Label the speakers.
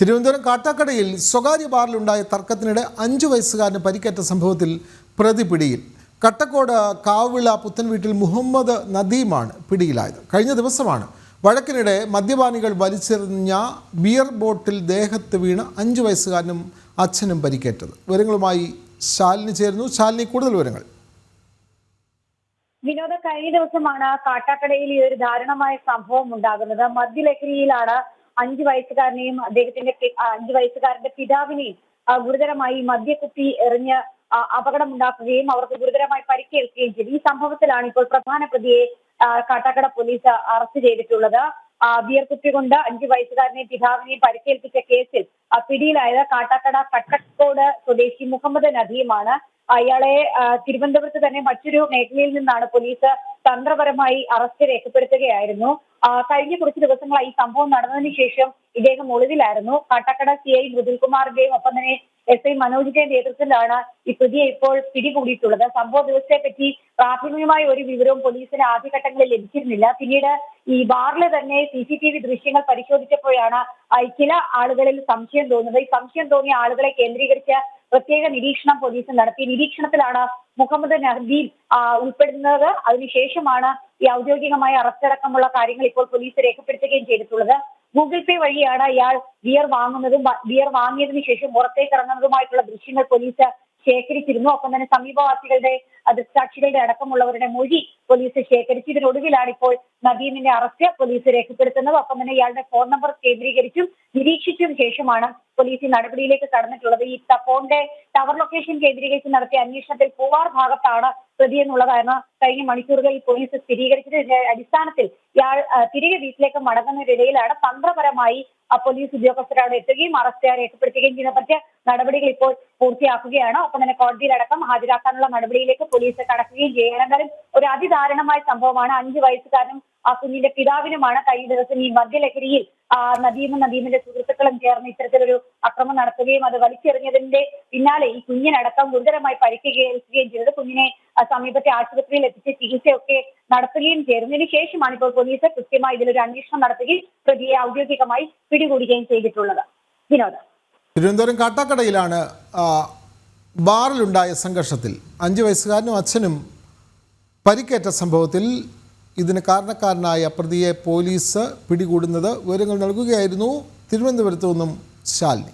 Speaker 1: തിരുവനന്തപുരം കാട്ടാക്കടയിൽ സ്വകാര്യ ബാറിലുണ്ടായ തർക്കത്തിനിടെ അഞ്ചു വയസ്സുകാരന് പരിക്കേറ്റ സംഭവത്തിൽ പ്രതി പിടിയിൽ. കട്ടക്കോട് കാവിള പുത്തൻ വീട്ടിൽ മുഹമ്മദ് നദീമാണ് പിടിയിലായത്. കഴിഞ്ഞ ദിവസമാണ് വഴക്കിനിടെ മദ്യപാനികൾ വലിച്ചെറിഞ്ഞ ബിയർ ബോട്ടിൽ ദേഹത്ത് വീണ് അഞ്ചു വയസ്സുകാരനും അച്ഛനും പരിക്കേറ്റത്. വിവരങ്ങളുമായി ശാലിനി ചേരുന്നു. ശാലിനി കൂടുതൽ വിവരങ്ങൾ.
Speaker 2: വിനോദ കഴിഞ്ഞ ദിവസമാണ് കാട്ടാക്കടയിൽ ഈ ഒരു ദാരുണമായ സംഭവം ഉണ്ടാകുന്നത്. മദ്യലഹരിയിലാണ് അഞ്ചു വയസ്സുകാരനെയും അദ്ദേഹത്തിന്റെ അഞ്ചു വയസ്സുകാരന്റെ പിതാവിനെയും ഗുരുതരമായി മദ്യക്കുപ്പി എറിഞ്ഞ് അപകടം അപകടമുണ്ടാക്കുകയും അവർക്ക് ഗുരുതരമായി പരിക്കേൽക്കുകയും ചെയ്തു. ഈ സംഭവത്തിലാണ് ഇപ്പോൾ പ്രധാന പ്രതിയെ കാട്ടാക്കട പോലീസ് അറസ്റ്റ് ചെയ്തിട്ടുള്ളത്. ആ, കൊണ്ട് അഞ്ചു വയസ്സുകാരനെ പിതാവിനെ പരിക്കേൽപ്പിച്ച കേസിൽ പിടിയിലായത് കാട്ടാക്കട കട്ടക്കോട് സ്വദേശി മുഹമ്മദ് നദീമാണ്. അയാളെ തിരുവനന്തപുരത്ത് തന്നെ മറ്റൊരു മേഖലയിൽ നിന്നാണ് പോലീസ് തന്ത്രപരമായി അറസ്റ്റ് രേഖപ്പെടുത്തുകയായിരുന്നു. കഴിഞ്ഞ കുറച്ച് ദിവസങ്ങളായി ഈ സംഭവം നടന്നതിന് ശേഷം ഇദ്ദേഹം ഒളിവിലായിരുന്നു. കാട്ടാക്കട സി ഐ മൃദുൽകുമാറിന്റെയും ഒപ്പം തന്നെ എസ് ഐ മനോജിന്റെയും നേതൃത്വത്തിലാണ് ഈ പ്രതിയെ ഇപ്പോൾ പിടികൂടിയിട്ടുള്ളത്. സംഭവ ദിവസത്തെപ്പറ്റി പ്രാഥമികമായ ഒരു വിവരവും പോലീസിന് ആദ്യഘട്ടങ്ങളിൽ ലഭിച്ചിരുന്നില്ല. പിന്നീട് ഈ ബാറിൽ തന്നെ സി സി ടി വി ദൃശ്യങ്ങൾ പരിശോധിച്ചപ്പോഴാണ് ചില ആളുകളിൽ സംശയം തോന്നുന്നത്. ഈ സംശയം തോന്നിയ ആളുകളെ കേന്ദ്രീകരിച്ച് പ്രത്യേക നിരീക്ഷണം പോലീസ് നടത്തി. നിരീക്ഷണത്തിലാണ് മുഹമ്മദ് നഹദീൻ ഉൾപ്പെടുന്നത്. അതിനുശേഷമാണ് ഈ ഔദ്യോഗികമായ അറസ്റ്റ് അടക്കമുള്ള കാര്യങ്ങൾ ഇപ്പോൾ പോലീസ് രേഖപ്പെടുത്തുകയും ചെയ്തിട്ടുള്ളത്. ഗൂഗിൾ പേ വഴിയാണ് ഇയാൾ ബിയർ വാങ്ങുന്നതും ബിയർ വാങ്ങിയതിനു ശേഷം പുറത്തേക്ക് ഇറങ്ങുന്നതുമായിട്ടുള്ള ദൃശ്യങ്ങൾ പോലീസ് ശേഖരിച്ചിരുന്നു. ഒപ്പം തന്നെ സമീപവാസികളുടെ ദൃക്സാക്ഷികളുടെ സാക്ഷികളുടെ അടക്കമുള്ളവരുടെ മൊഴി പോലീസ് ശേഖരിച്ചു ഇതിനൊടുവിലാണ് ഇപ്പോൾ നദീമിന്റെ അറസ്റ്റ് പോലീസ് രേഖപ്പെടുത്തുന്നത്. ഒപ്പം തന്നെ ഇയാളുടെ ഫോൺ നമ്പർ കേന്ദ്രീകരിച്ചും നിരീക്ഷിച്ചും ശേഷമാണ് പോലീസ് ഈ നടപടിയിലേക്ക് കടന്നിട്ടുള്ളത്. ഈ ഫോണിന്റെ ടവർ ലൊക്കേഷൻ കേന്ദ്രീകരിച്ച് നടത്തിയ അന്വേഷണത്തിൽ പൂവാർ ഭാഗത്താണ് പ്രതി എന്നുള്ള കാരണം കഴിഞ്ഞ മണിക്കൂറുകളിൽ പോലീസ് സ്ഥിരീകരിച്ചതിന്റെ അടിസ്ഥാനത്തിൽ ഇയാൾ തിരികെ വീട്ടിലേക്ക് മടങ്ങുന്നതിനിടയിലാണ് തന്ത്രപരമായി ആ പോലീസ് ഉദ്യോഗസ്ഥർ അവിടെ എത്തുകയും അറസ്റ്റ് രേഖപ്പെടുത്തുകയും ചെയ്യുന്ന പറ്റിയ നടപടികൾ ഇപ്പോൾ പൂർത്തിയാക്കുകയാണ്. ഒപ്പം തന്നെ കോടതിയിലടക്കം ഹാജരാക്കാനുള്ള നടപടിയിലേക്ക് പോലീസ് കടക്കുകയും ചെയ്യണം. എന്തായാലും ഒരു അതിദാരുണമായ സംഭവമാണ്. അഞ്ചു വയസ്സുകാരനും കുഞ്ഞിന്റെ പിതാവിനുമാണ് കഴിഞ്ഞ ദിവസം ഈ മദ്യലഹരിയിൽ ആ നദീമും നദീമിന്റെ സുഹൃത്തുക്കളും ചേർന്ന് ഇത്തരത്തിലൊരു അക്രമം നടത്തുകയും അത് വലിച്ചെറിഞ്ഞതിന്റെ പിന്നാലെ ഈ കുഞ്ഞിനടക്കം ഗുരുതരമായി പരിക്കേൽക്കുകയും ചെയ്തത് കുഞ്ഞിനെ സമീപത്തെ ആശുപത്രിയിൽ എത്തിച്ച് ചികിത്സയൊക്കെ നടത്തുകയും ചേരുന്നതിന് ശേഷമാണ് ഇപ്പോൾ പോലീസ് കൃത്യമായി ഇതിലൊരു അന്വേഷണം നടത്തുകയും പ്രതിയെ ഔദ്യോഗികമായി പിടികൂടുകയും ചെയ്തിട്ടുള്ളത്. വിനോദ്.
Speaker 1: തിരുവനന്തപുരം കാട്ടാക്കടയിലാണ് ബാറിലുണ്ടായ സംഘർഷത്തിൽ അഞ്ചു വയസ്സുകാരനും അച്ഛനും പരിക്കേറ്റ സംഭവത്തിൽ ഇതിന് കാരണക്കാരനായ പ്രതിയെ പോലീസ് പിടികൂടുന്നത് വിവരങ്ങൾ നൽകുകയായിരുന്നു. തിരുവനന്തപുരത്തു നിന്നും ശാലിനി.